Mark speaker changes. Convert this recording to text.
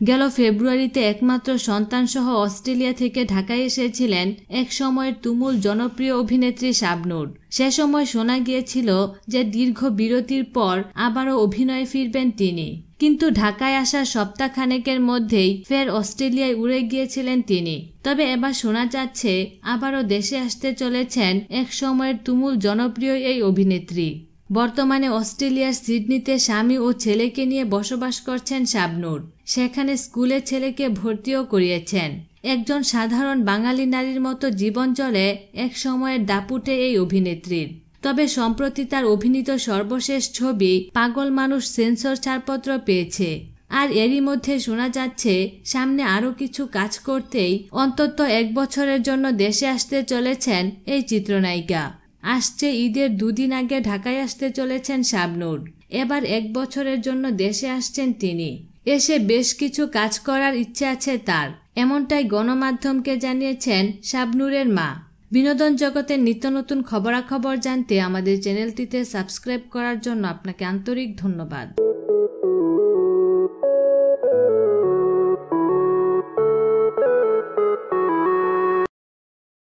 Speaker 1: গেল ফেব্রুয়ারিতে একমাত্র সন্তানসহ অস্ট্রেলিয়া থেকে ঢাকায় এসেছিলেন এক সময়ের তুমুল জনপ্রিয় অভিনেত্রী শাবনূর। সে সময় শোনা গিয়েছিল যে দীর্ঘ বিরতির পর আবারও অভিনয়ে ফিরবেন তিনি। কিন্তু ঢাকায় আসার সপ্তাহখানেকের মধ্যেই ফের অস্ট্রেলিয়ায় উড়ে গিয়েছিলেন তিনি। তবে এবার শোনা যাচ্ছে, আবারও দেশে আসতে চলেছেন এক সময়ের তুমুল জনপ্রিয় এই অভিনেত্রী। বর্তমানে অস্ট্রেলিয়ার সিডনিতে স্বামী ও ছেলেকে নিয়ে বসবাস করছেন শাবনূর। সেখানে স্কুলে ছেলেকে ভর্তিও করিয়েছেন। একজন সাধারণ বাঙালি নারীর মতো জীবন চলে এক সময়ের দাপুটে এই অভিনেত্রীর। তবে সম্প্রতি তার অভিনীত সর্বশেষ ছবি পাগল মানুষ সেন্সর ছাড়পত্র পেয়েছে। আর এরই মধ্যে শোনা যাচ্ছে, সামনে আরও কিছু কাজ করতেই অন্তত এক বছরের জন্য দেশে আসতে চলেছেন এই চিত্রনায়িকা। আসছে ঈদের দুদিন আগে ঢাকায় আসতে চলেছেন শাবনুর। এবার এক বছরের জন্য দেশে আসছেন তিনি। এসে বেশ কিছু কাজ করার ইচ্ছে আছে তার। এমনটাই গণমাধ্যমকে জানিয়েছেন শাবনুরের মা। বিনোদন জগতের নিত্য নতুন খবরাখবর জানতে আমাদের চ্যানেলটিতে সাবস্ক্রাইব করার জন্য আপনাকে আন্তরিক ধন্যবাদ।